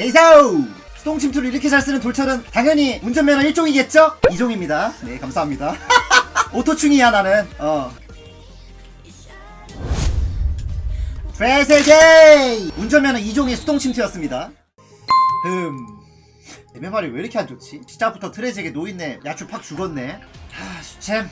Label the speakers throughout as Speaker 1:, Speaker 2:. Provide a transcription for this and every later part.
Speaker 1: 베이사우! 수동 침투를 이렇게 잘 쓰는 돌철은 당연히 운전면허 1종이겠죠? 2종입니다. 네, 감사합니다. 오토충이야, 나는. 어. 트레세제이! 운전면허 2종의 수동 침투였습니다. 흠. MMR이 왜 이렇게 안 좋지? 시작부터 트레제게 노인네 야추 팍 죽었네. 하, 수챔.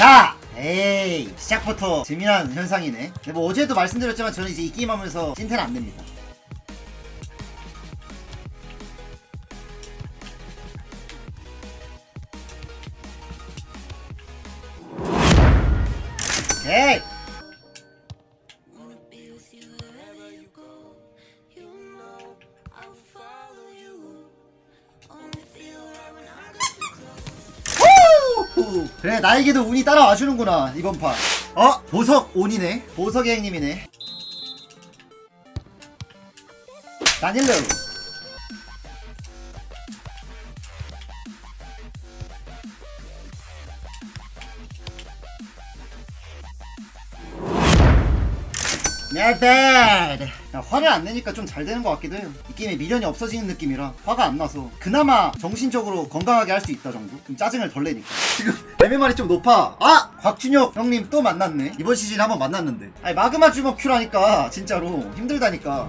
Speaker 1: 야! 에이, 시작부터 재미난 현상이네. 근데 뭐 어제도 말씀드렸지만 저는 이제 이 게임 하면서 찐텐 안 됩니다. 오케이! 나에게도 운이 따라와 주는구나 이번 판. 어 보석 온이네. 보석의 형님이네. 다닐로. Not bad. 화를 안 내니까 좀 잘 되는 것 같기도 해요. 이 게임에 미련이 없어지는 느낌이라 화가 안 나서 그나마 정신적으로 건강하게 할 수 있다 정도. 좀 짜증을 덜 내니까. 지금 MMR이 좀 높아. 아 곽준혁 형님 또 만났네. 이번 시즌 한번 만났는데. 아니 마그마 주먹 큐라니까 진짜로 힘들다니까.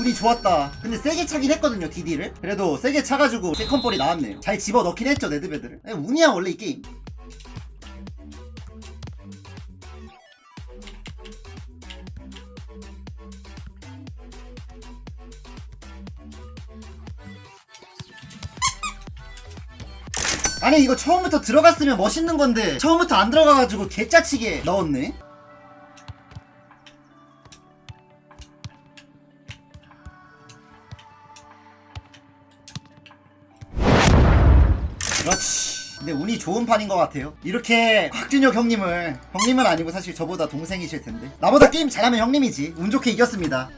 Speaker 1: 오 운이 좋았다. 근데 세게 차긴 했거든요 DD를. 그래도 세게 차가지고 세컨볼이 나왔네요. 잘 집어넣긴 했죠 네드베드를. 운이야 원래 이 게임. 아니 이거 처음부터 들어갔으면 멋있는 건데 처음부터 안 들어가가지고 개짜치게 넣었네 운이 좋은 판인 것 같아요. 이렇게 곽준혁 형님을 형님은 아니고 사실 저보다 동생이실 텐데 나보다 게임 잘하면 형님이지. 운 좋게 이겼습니다.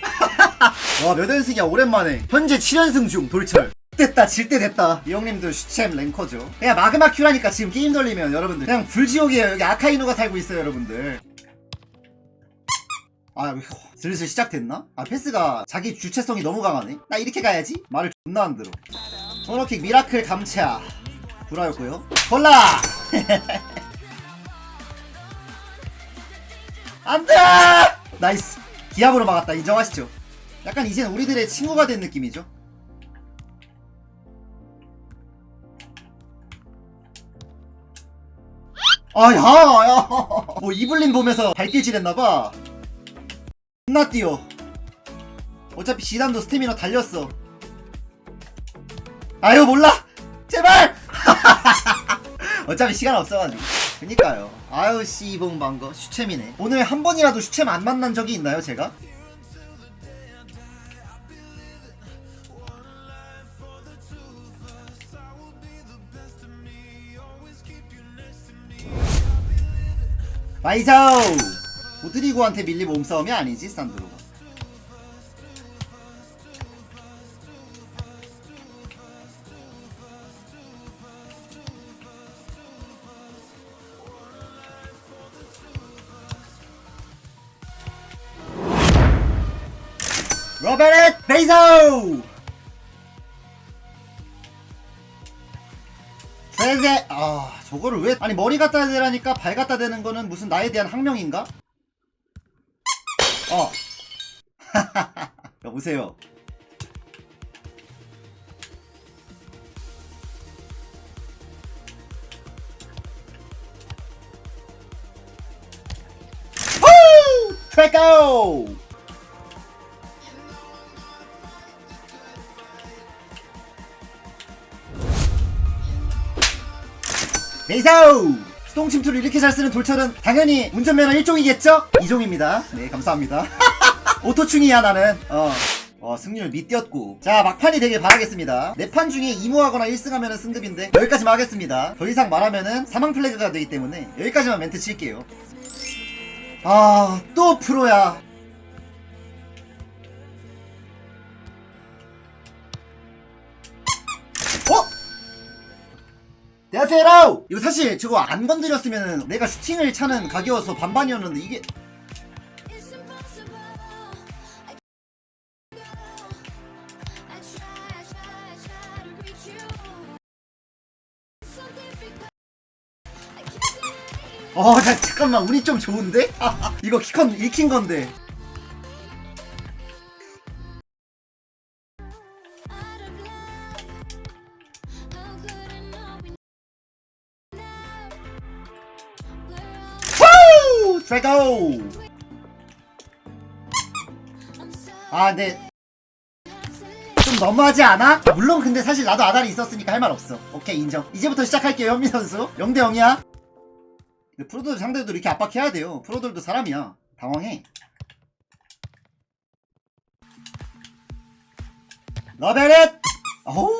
Speaker 1: 와 몇 연승이야 오랜만에. 현재 7연승 중 돌철. 됐다 질 때 됐다 이 형님들 슈챔 랭커죠 그냥 마그마 큐라니까 지금 게임 돌리면 여러분들 그냥 불지옥이에요 여기 아카이누가 살고 있어요 여러분들 아 슬슬 시작됐나? 아 패스가 자기 주체성이 너무 강하네 나 이렇게 가야지? 말을 존나 안 들어 코너킥 미라클 감차 구라였고요. 콜라! 안 돼! 나이스! 기압으로 막았다. 인정하시죠? 약간 이제는 우리들의 친구가 된 느낌이죠? 아 야! 야. 뭐 이블린 보면서 발길질 했나봐. 존나 뛰어. 어차피 지단도 스태미너 달렸어. 아유 몰라! 제발 어차피 시간 없어가지고. 그니까요. 아유 씨봉 방거. 슈챔이네. 오늘 한 번이라도 슈챔 안 만난 적이 있나요 제가? 마이자우! 오드리고한테 밀리 몸싸움이 아니지 산드로가 로베르트 베이소 세세 아 저거를 왜 아니 머리 갖다 대라니까 발 갖다 대는 거는 무슨 나에 대한 항명인가? 어 여보세요 후! 트래커 베이사우! 수동 침투를 이렇게 잘 쓰는 돌철은 당연히 운전면허 1종이겠죠? 2종입니다. 네, 감사합니다. 오토충이야, 나는. 어. 어, 승률 밑뛰었고. 자, 막판이 되길 바라겠습니다. 네 판 중에 2무하거나 1승하면 승급인데, 여기까지만 하겠습니다. 더 이상 말하면은 사망 플래그가 되기 때문에, 여기까지만 멘트 칠게요. 아, 또 프로야. 안녕하세요 이거 사실 저거 안 건드렸으면 내가 슈팅을 차는 각이어서 반반이었는데 이게 어 자, 잠깐만 운이 좀 좋은데? 이거 키컨 읽힌 건데
Speaker 2: so
Speaker 1: 아 근데 좀 너무하지 않아? 물론 근데 사실 나도 아다리 있었으니까 할 말 없어. 오케이 인정. 이제부터 시작할게요 현미 선수. 0대 0이야. 프로들 상대도 이렇게 압박해야 돼요. 프로들도 사람이야. 당황해. 러베렛! 어우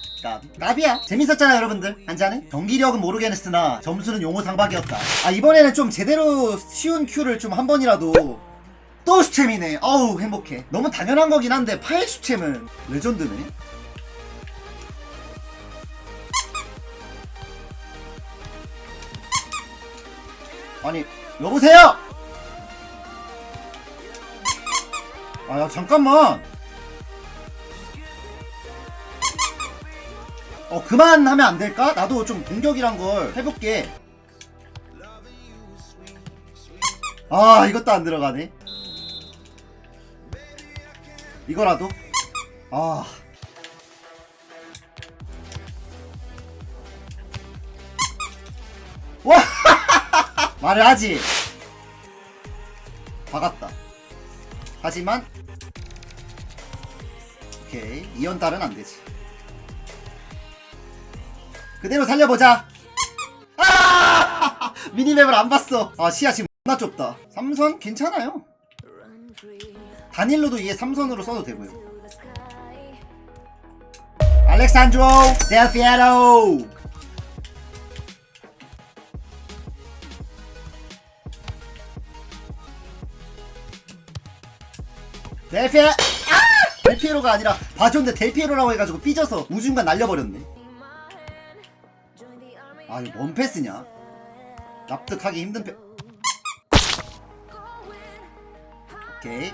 Speaker 1: 깝, 깝이야. 재밌었잖아, 여러분들. 한 잔은? 경기력은 모르겠으나 점수는 용호 상박이었다. 아, 이번에는 좀 제대로 쉬운 큐를 좀 한 번이라도 또 수챔이네. 어우, 행복해. 너무 당연한 거긴 한데, 파일 수챔은 레전드네. 아니, 여보세요! 아, 야, 잠깐만. 어, 그만하면 안 될까? 나도 좀 공격이란 걸 해볼게. 아, 이것도 안 들어가네. 이거라도? 아. 와! 말을 하지. 박았다. 하지만 오케이 이연달은 안 되지. 그대로 살려보자. 아! 미니맵을 안 봤어. 아 시야 지금 나 좁다. 삼선 괜찮아요. 단일로도 이게 삼선으로 써도 되고요. 알렉산드로 델피에로 델피에 아! 델피에로가 아니라 봐줬는데 델피에로라고 해가지고 삐져서 우중간 날려버렸네 아 이거 뭔 패스냐 납득하기 힘든 패 오케이!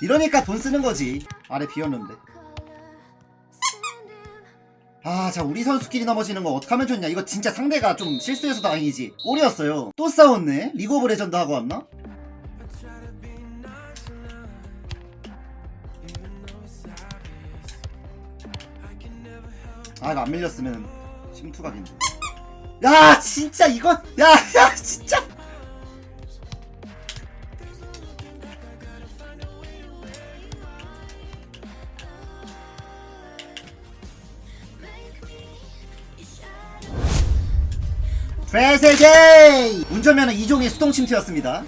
Speaker 1: 이러니까 돈 쓰는 거지 아래 비었는데 아, 자, 우리 선수끼리 넘어지는 거 어떡하면 좋냐? 이거 진짜 상대가 좀 실수해서 다행이지. 골이었어요. 또 싸웠네? 리그 오브 레전드 하고 왔나? 아, 이거 안 밀렸으면 심투각인데. 야, 진짜 이건, 야, 야, 진짜! 트레세제이! 운전면허 이종의 수동 침투였습니다.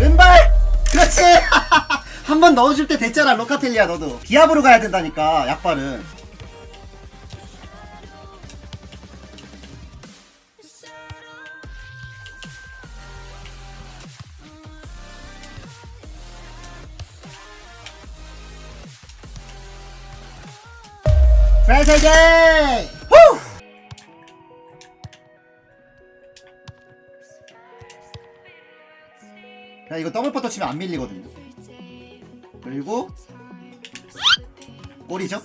Speaker 1: 왼발! 그렇지! 한 번 넣어줄 때 됐잖아, 로카텔리아, 너도. 기압으로 가야 된다니까, 약발은. 트레세제이! 후! 야, 이거 더블 퍼터 치면 안 밀리거든요. 그리고 골이죠?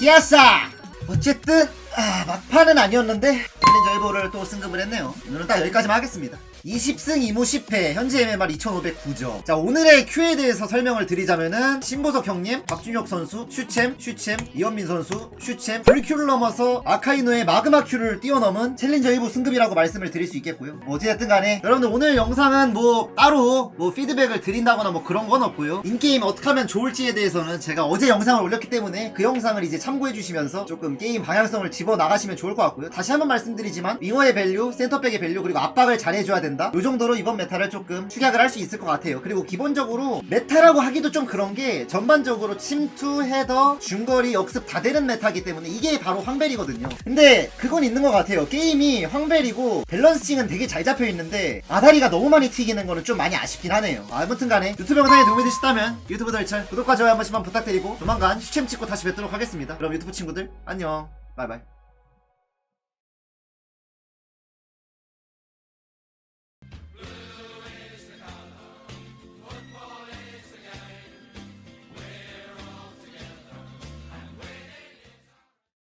Speaker 1: 기아싸! 어쨌든 아, 막판은 아니었는데 챌린저 1보를 또 승급을 했네요 오늘은 딱 여기까지만 하겠습니다 20승 2무 10패 현재 MMR 2509점 자 오늘의 Q에 대해서 설명을 드리자면은 신보석 형님 박준혁 선수 슈챔 슈챔 이현민 선수 슈챔 불큐를 넘어서 아카이노의 마그마 큐를 뛰어넘은 챌린저 1부 승급이라고 말씀을 드릴 수 있겠고요. 뭐 어찌됐든 간에 여러분들 오늘 영상은 뭐 따로 뭐 피드백을 드린다거나 뭐 그런 건 없고요. 인게임 어떻게 하면 좋을지에 대해서는 제가 어제 영상을 올렸기 때문에 그 영상을 이제 참고해 주시면서 조금 게임 방향성을 집어 나가시면 좋을 것 같고요. 다시 한번 말씀드리지만 윙어의 밸류 센터백의 밸류 그리고 압박을 잘 해줘야 된다 이 정도로 이번 메타를 조금 축약을 할 수 있을 것 같아요. 그리고 기본적으로 메타라고 하기도 좀 그런 게 전반적으로 침투 헤더 중거리 역습 다 되는 메타이기 때문에 이게 바로 황벨이거든요. 근데 그건 있는 것 같아요. 게임이 황벨이고 밸런싱은 되게 잘 잡혀 있는데 아다리가 너무 많이 튀기는 거는 좀 많이 아쉽긴 하네요. 아무튼 간에 유튜브 영상에 도움이 되셨다면 유튜브 덜철 구독과 좋아요 한 번씩만 부탁드리고 조만간 슈챔 찍고 다시 뵙도록 하겠습니다. 그럼 유튜브 친구들 안녕. 바이바이